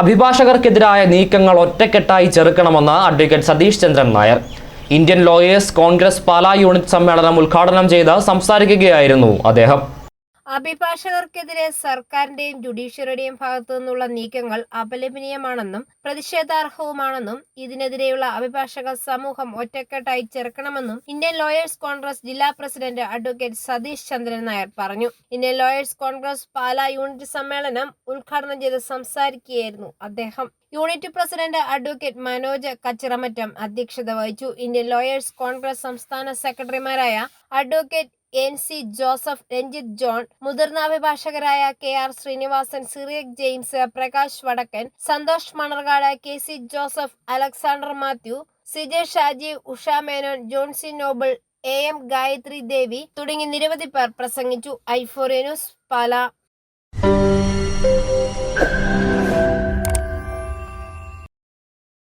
അഭിഭാഷകർക്കെതിരായ നീക്കങ്ങൾ ഒറ്റക്കെട്ടായി ചെറുക്കണമെന്ന് advocate Satheesh Chandran Nair. Indian lawyers Congress Pala unit സമ്മേളനം ഉദ്ഘാടനം ചെയ്ത് സംസാരിക്കുകയായിരുന്നു അദ്ദേഹം. അഭിഭാഷകർക്കെതിരെ സർക്കാരിന്റെയും ജുഡീഷ്യറിയുടെയും ഭാഗത്തു നിന്നുള്ള നീക്കങ്ങൾ അപലപനീയമാണെന്നും പ്രതിഷേധാർഹവുമാണെന്നും ഇതിനെതിരെയുള്ള അഭിഭാഷക സമൂഹം ഒറ്റക്കെട്ടായി ചെറുക്കണമെന്നും ഇന്ത്യൻ ലോയേഴ്സ് കോൺഗ്രസ് ജില്ലാ പ്രസിഡന്റ് അഡ്വക്കേറ്റ് സതീഷ് ചന്ദ്രൻ നായർ പറഞ്ഞു. Indian lawyers Congress Pala unit സമ്മേളനം ഉദ്ഘാടനം ചെയ്ത് സംസാരിക്കുകയായിരുന്നു അദ്ദേഹം. Unit president advocate Manoj Kachiramattam അധ്യക്ഷത വഹിച്ചു. ഇന്ത്യൻ ലോയേഴ്സ് കോൺഗ്രസ് സംസ്ഥാന സെക്രട്ടറിമാരായ advocate N C Joseph Ranjith John മുതിർന്ന അഭിഭാഷകരായ K R Srinivasan Cyriac James Prakash Vadakkan Santhosh Manarcad K C Joseph Alexander Mathew C J Shaji Usha Menon Johnsy Noble A M Gayathri Devi തുടങ്ങി നിരവധി പേർ പ്രസംഗിച്ചു. ഐഫോറിയ news പാല.